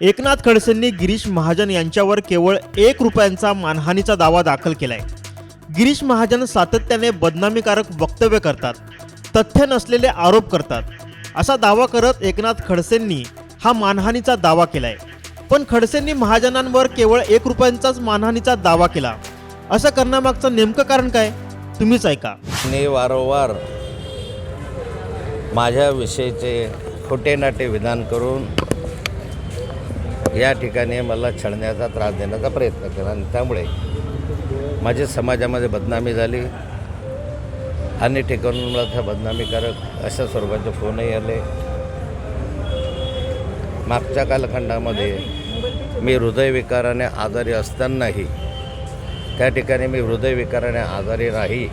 एकनाथ खडसेंनी गिरीश महाजन यांच्यावर केवळ एक रुपयांचा मानहानीचा दावा दाखल केलाय. गिरीश महाजन सातत्याने बदनामीकारक वक्तव्य करतात तथ्य नसलेले आरोप करतात. असा दावा करत एकनाथ खडसेंनी हा मानहानीचा दावा केलाय. पण खडसेंनी महाजनांवर केवळ एक रुपयांचाच मानहानीचा दावा केला. असं करण्यामागचं नेमकं कारण काय? तुम्हीच ऐका. मी वारंवार माझ्याविषयीचे खोटे नाटे विधान करून या ठिकाणी मला छळण्याचा त्रास देण्याचा प्रयत्न केला आणि त्यामुळे माझी समाजामध्ये बदनामी झाली. आणि ठिकाणून मला त्या बदनामीकारक अशा स्वरूपाचे फोनही आले. मागच्या कालखंडामध्ये मी हृदयविकाराने आजारी असतानाही त्या ठिकाणी मी हृदयविकाराने आजारी नाही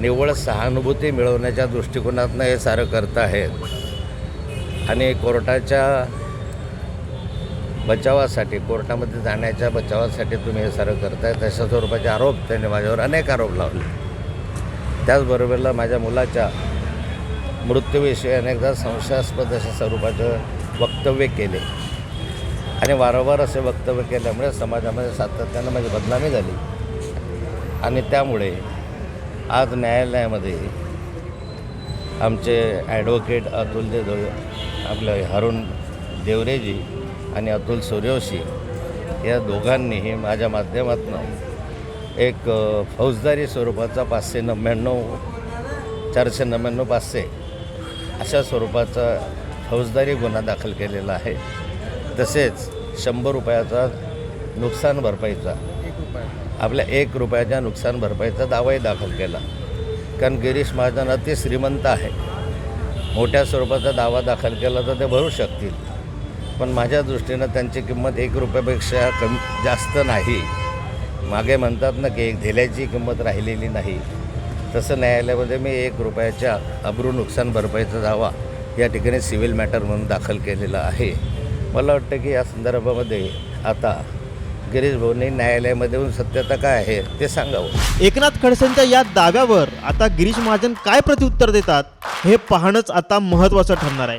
निव्वळ सहानुभूती मिळवण्याच्या दृष्टिकोनातनं हे सारं करत आहेत. आणि कोर्टाच्या बचावासाठी कोर्टामध्ये जाण्याच्या बचावासाठी तुम्ही हे सारं करताय. तशा स्वरूपाचे आरोप त्यांनी माझ्यावर अनेक आरोप लावले. त्याचबरोबरला माझ्या मुलाच्या मृत्यूविषयी अनेकदा संशयास्पद अशा स्वरूपाचं वक्तव्य केले. आणि वारंवार असे वक्तव्य केल्यामुळे समाजामध्ये सातत्यानं माझी बदनामी झाली. आणि त्यामुळे आज न्यायालयामध्ये आमचे ॲडव्होकेट अतुल दे आपले हरुण देवरेजी आणि अतुल सूर्यवंशी या दोघांनीही माझ्या माध्यमातून एक फौजदारी स्वरूपाचा पाचशे नव्याण्णव चारशे नव्याण्णव पाचशे अशा स्वरूपाचा फौजदारी गुन्हा दाखल केलेला आहे. तसेच शंभर रुपयाचा नुकसान भरपाईचा आपल्या एक रुपयाच्या नुकसान भरपाईचा दावाही दाखल केला. कारण गिरीश महाजन अति श्रीमंत आहे. मोठ्या स्वरूपाचा दावा दाखल केला तर ते भरू शकतील. पण माझ्या दृष्टीनं त्यांची किंमत एक रुपयापेक्षा कमी जास्त नाही. मागे म्हणतात ना की एक धेल्याची किंमत राहिलेली नाही. तसं न्यायालयामध्ये मी एक रुपयाच्या अब्रू नुकसान भरपाईचा दावा या ठिकाणी सिव्हिल मॅटर म्हणून दाखल केलेला आहे. मला वाटतं की या संदर्भामध्ये आता गिरीश भाऊंनी न्यायालयामध्ये येऊन सत्यता काय आहे ते सांगावं. एकनाथ खडसेंच्या या दाव्यावर आता गिरीश महाजन काय प्रत्युत्तर देतात हे पाहणंच आता महत्त्वाचं ठरणार आहे.